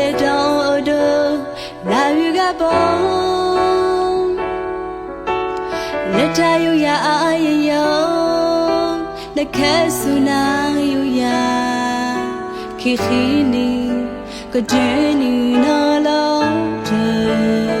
တဲ့တောင်းအတူလာယူကပေါ်လက်ထယူရအာရယောလက်ခဲဆူနာယူရခိခိနီကဒင်းနီနာလောတဲ့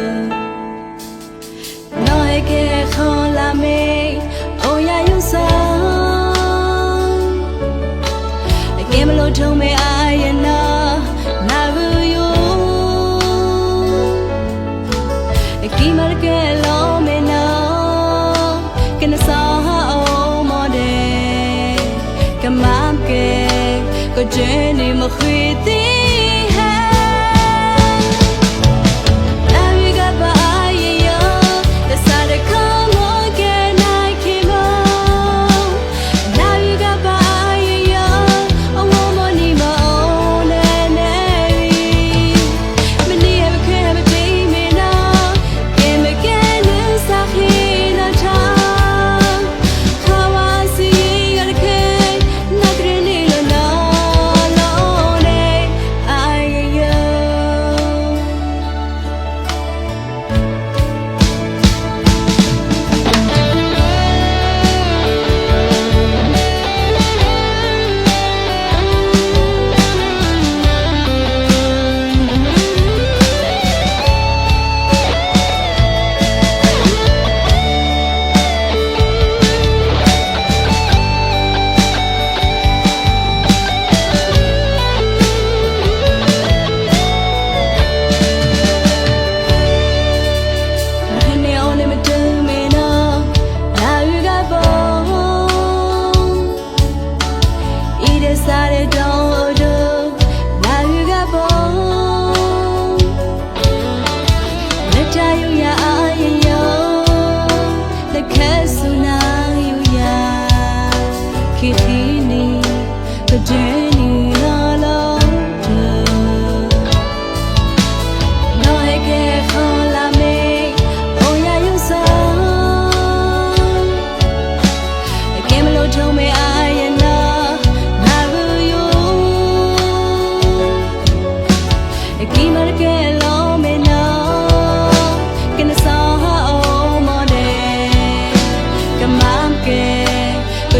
de que mam que que jenny mo khuyt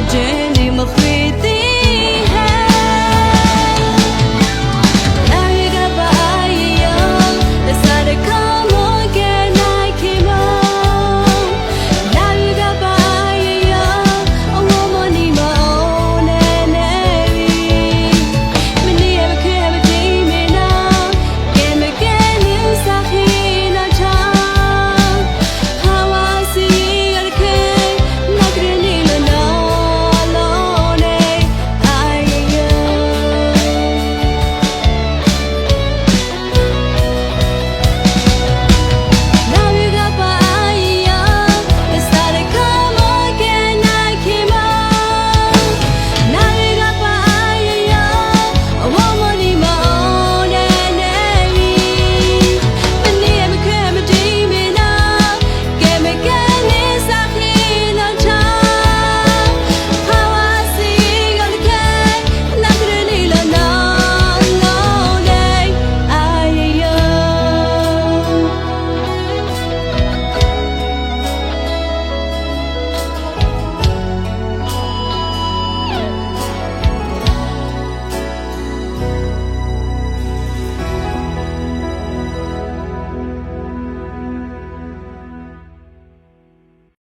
the.